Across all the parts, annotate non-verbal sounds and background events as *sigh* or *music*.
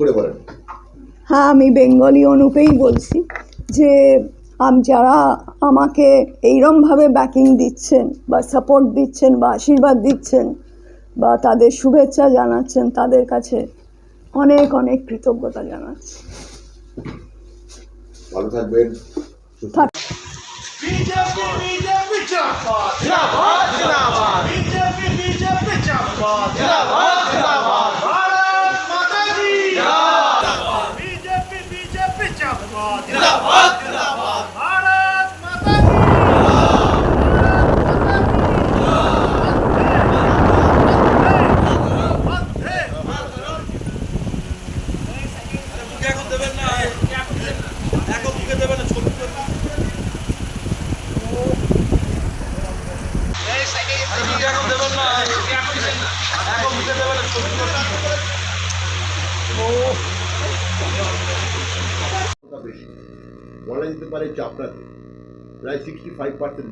করে বলেন। হ্যাঁ আমি বেঙ্গলি অনুপেই বলছি যে যারা আমাকে এইরমভাবে ব্যাকিং দিচ্ছেন বা সাপোর্ট দিচ্ছেন বা আশীর্বাদ দিচ্ছেন বা তাদের শুভেচ্ছা জানাচ্ছেন তাদের কাছে অনেক অনেক কৃতজ্ঞতা জানাচ্ছি। ভালো থাকবেন। বলা যেতে পারে চাপড়াতে প্রায় সিক্সটি ফাইভ পার্সেন্ট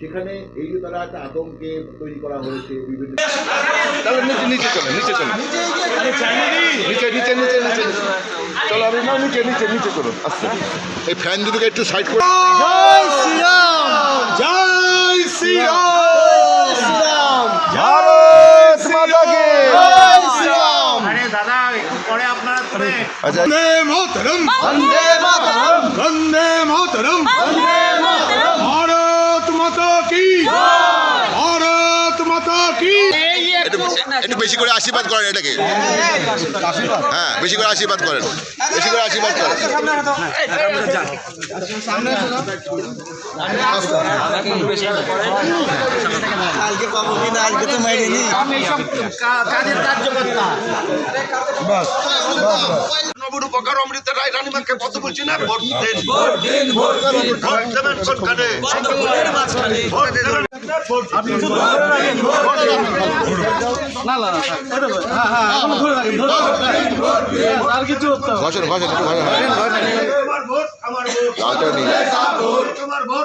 সেখানে এই যে তারা একটা আতঙ্কে তৈরি করা হয়েছে বিভিন্ন নিচে নিচে নিচে চলো। নিচে নিচে নিচে নিচে নিচে চলো আমি না নিচে নিচে নিচে চলো আস্তে। এই ফ্যান দুটোকে একটু সাইড করে। জয় শ্রীরাম। জয় শ্রীরাম। ভারত মাতা কে জয় শ্রীরাম। আরে দাদা একটু পরে আপনারা করে আচ্ছা। বন্দে মাতরম। বন্দে মাতরম। বন্দে মাতরম ভারত মাতা কি ভারত মাতা কি একটু একটু বেশি করে আশীর্বাদ করেন এটাকে। হ্যাঁ বেশি করে আশীর্বাদ করেন। বেশি করে আশীর্বাদ করেন। নবুর উপকার অমৃত রায় রানীমাকে কত বলছি না ভোট দেন। ভোট দিন ভোট দেবেন। ভোট দেবেন। ঘষেন ঘষেন একটু ঘষেন আমার ভোট আমার ভোট লালটা নিয়ে।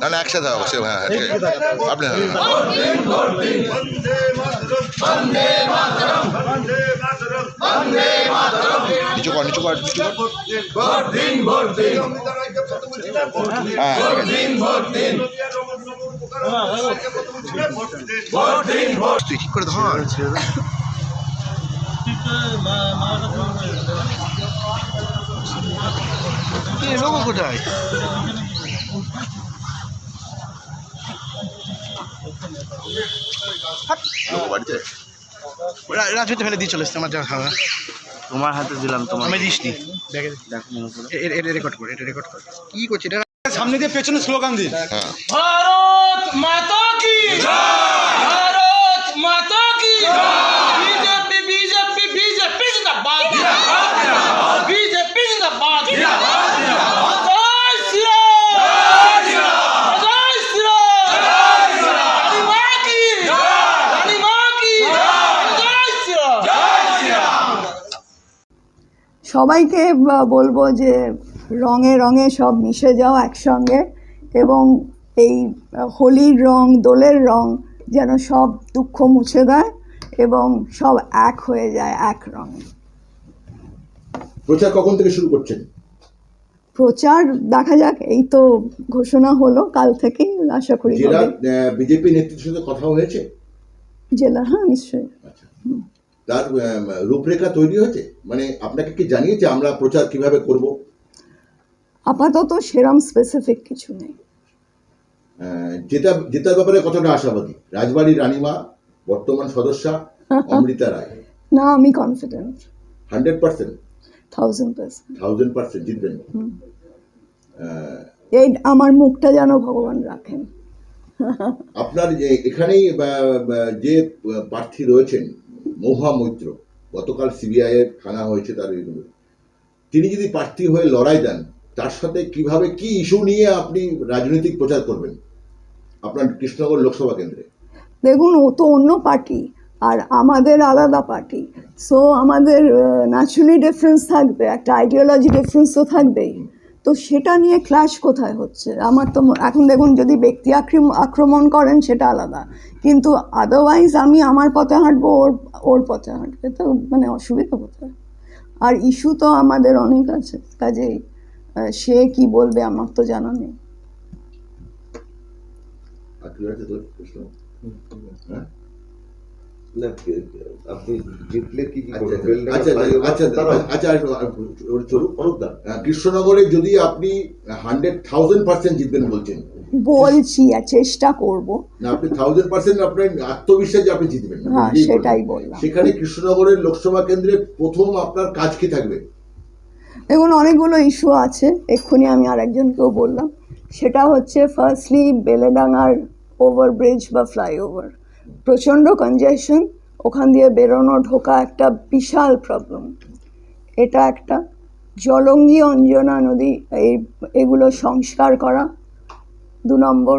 না না, একসাথে হবে সে হ্যাঁ হ্যাঁ ঠিক আপনি নিচু কর নিচু কর নিচু কর। হ্যাঁ ঠিক করে ধর। লোক কোথায়? ফেলে দিয়ে চলে তোমার হাতে দিলাম দিসনি। এটা রেকর্ড করে। এটা রেকর্ড করে। কি সামনে দিয়ে পেছনে স্লোগান দিন হ্যাঁ। ভারত মাতা কি? ভারত মাতা কি? সবাইকে বলব যে রঙে রঙে সব মিশে যাও একসঙ্গে এবং এই হোলির রং দোলের রং যেন সব দুঃখ মুছে দেয় এবং সব এক হয়ে যায় এক রঙ। প্রচার কখন থেকে শুরু করছেন? প্রচার দেখা যাক এই তো ঘোষণা হলো কাল থেকেই আশা করি জেলা বিজেপি নেতৃত্বের সাথে কথা হয়েছে? জেলা হ্যাঁ নিশ্চয়ই। আচ্ছা। তার রূপরেখা তৈরি হয়েছে? মানে আপনাকে কি জানিয়েছে আমরা প্রচার কীভাবে করব? আপাতত সেরম স্পেসিফিক কিছু নেই। জেতা জেতার ব্যাপারে কতটা আশাবাদী? রাজবাড়ির রানীমা বর্তমান সদস্যা *laughs* অমৃতা রায়। না আমি confident hundred percent? Thousand percent thousand percent জিতবেন। এই আমার মুখটা যেন ভগবান রাখেন। আপনার যে এখানেই যে প্রার্থী রয়েছেন মহুয়া মৈত্র গতকাল সিবিআই এর খানা হয়েছে তার এগুলো। তিনি যদি প্রার্থী হয়ে লড়াই দেন তার সাথে কীভাবে কি ইস্যু নিয়ে আপনি রাজনৈতিক প্রচার করবেন? আপনার কৃষ্ণনগর লোকসভা কেন্দ্রে। দেখুন ও তো অন্য পার্টি আর আমাদের আলাদা পার্টি। সো আমাদের ন্যাচুরালি ডিফারেন্স থাকবে একটা আইডিওলজি ডিফারেন্স তো থাকবেই। তো সেটা নিয়ে ক্লাশ কোথায় হচ্ছে? আমার তো এখন দেখুন যদি ব্যক্তি আক্রম- আক্রমণ করেন সেটা আলাদা। কিন্তু আদারওয়াইজ আমি আমার পথে হাঁটবো ওর ওর পথে হাঁটবে। তো মানে অসুবিধা কোথায়? আর ইস্যু তো আমাদের অনেক আছে। কাজেই সে কি বলবে আমার তো জানা নেই। হ্যাঁ? না আপনি জিতলে কি কি আচ্ছা, আচ্ছা আচ্ছা ওর চলুক অনুদান আহ, কৃষ্ণনগরে যদি আপনি হান্ড্রেড থাউজেন্ড পার্সেন্ট জিতবেন বলছেন বলছি আর চেষ্টা করব। না আপনি থাউজেন্ড পার্সেন্ট আপনার আত্মবিশ্বাস যে আপনি জিতবেন হ্যাঁ, সেটাই। বললাম। সেখানে কৃষ্ণনগরের লোকসভা কেন্দ্রে প্রথম আপনার কাজ কি থাকবে? দেখুন অনেকগুলো ইস্যু আছে এক্ষুনি আমি আরেকজনকেও বললাম। সেটা হচ্ছে ফার্স্টলি বেলেডাঙ্গার ওভারব্রিজ বা ফ্লাইওভার প্রচণ্ড কনজেশন ওখান দিয়ে বেরোনো ঢোকা একটা বিশাল প্রবলেম এটা একটা জলঙ্গি অঞ্জনা নদী এই এগুলো সংস্কার করা। দু নম্বর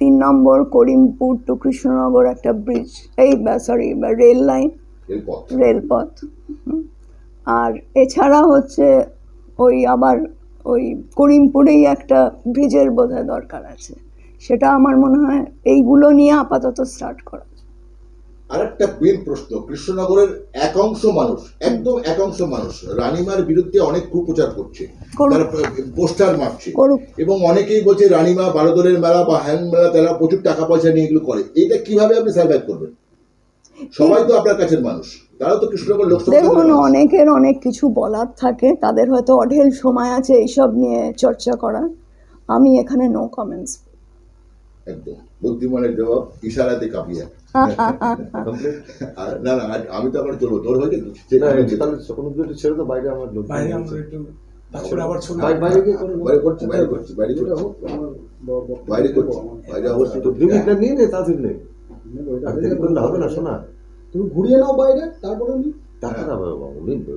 তিন নম্বর করিমপুর টু কৃষ্ণনগর একটা ব্রিজ এই সরি রেল লাইন রেলপথ। আর এছাড়া হচ্ছে ওই আবার ওই করিমপুরেই একটা ব্রিজের বোধহয় দরকার আছে। সেটা আমার মনে হয় এইগুলো নিয়ে আপাতত স্টার্ট করা। আরেকটা মেন প্রশ্ন কৃষ্ণনগরের একাংশ মানুষ একদম একাংশ মানুষ রানিমার বিরুদ্ধে অনেক কুপ্রচার করছে পোস্টার মারছে। এবং অনেকেই বলছে রানিমা বারোদলের মেলা বা হ্যান্ড মেলা তারা প্রচুর টাকা পয়সা নিয়ে এগুলো করে। এটা কীভাবে আপনি সার্ভাইভ করবেন? সবাই তো আপনার কাছের মানুষ তারাও তো কৃষ্ণনগর লোকসভা দেখুন অনেকের অনেক কিছু বলার থাকে তাদের হয়তো অঢেল সময় আছে এইসব নিয়ে চর্চা করার। আমি এখানে নো কমেন্টস একদম। বুদ্ধিমানের জবাব ইশারাতে কাঁপিয়ে আর না না আমি তো আবার চলবো। তোর হয়ে গেছে তাহলে ছেড়ে তো বাইরে আমার লোক বাইরে আমরা একটু তারপরে আবার বাইরে বাইরে গিয়ে করুন বাইরে করছি বাইরে করছি বাইরে করছি। বাইরে করছি বাইরে অবশ্যই তো নিয়ে নে তাড়াতাড়ি নে করলে হবে না শোনা। তুমি ঘুরিয়ে নাও বাইরে তারপরে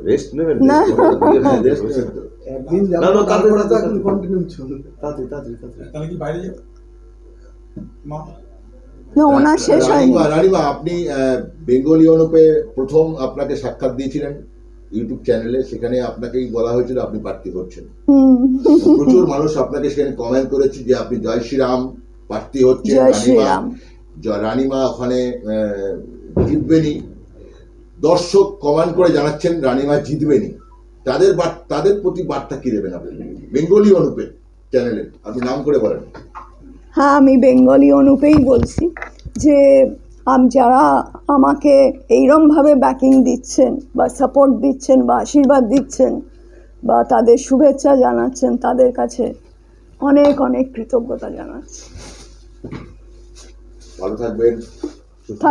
রেস্ট নেবেন না। না, তাড়াতাড়ি, তাহলে কি বাইরে যাবে? না ওনার শেষ হয়নি। রানিমা আপনি বেঙ্গলি অনুপে প্রথম আপনাকে সাক্ষাৎ দিয়েছিলেন ইউটিউব চ্যানেলে সেখানে আপনাকেই বলা হয়েছিল আপনি প্রার্থী করছেন। প্রচুর মানুষ আপনাকে সেখানে কমেন্ট করেছে যে আপনি জয় শ্রীরাম প্রার্থী হচ্ছেন জয় রানিমা রানিমা ওখানে জিতবেনি দর্শক কমেন্ট করে জানাচ্ছেন রানিমা জিতবেনি তাদের তাদের প্রতি বার্তা কি দেবেন আপনি? বেঙ্গলি অনুপে চ্যানেলে আপনি নাম করে বলেন। হ্যাঁ আমি বেঙ্গলি অনুপেই বলছি যে আম যারা আমাকে এইরমভাবে ব্যাকিং দিচ্ছেন বা সাপোর্ট দিচ্ছেন বা আশীর্বাদ দিচ্ছেন বা তাদের শুভেচ্ছা জানাচ্ছেন তাদের কাছে অনেক অনেক কৃতজ্ঞতা জানাচ্ছি। ভালো থাকবেন। থাক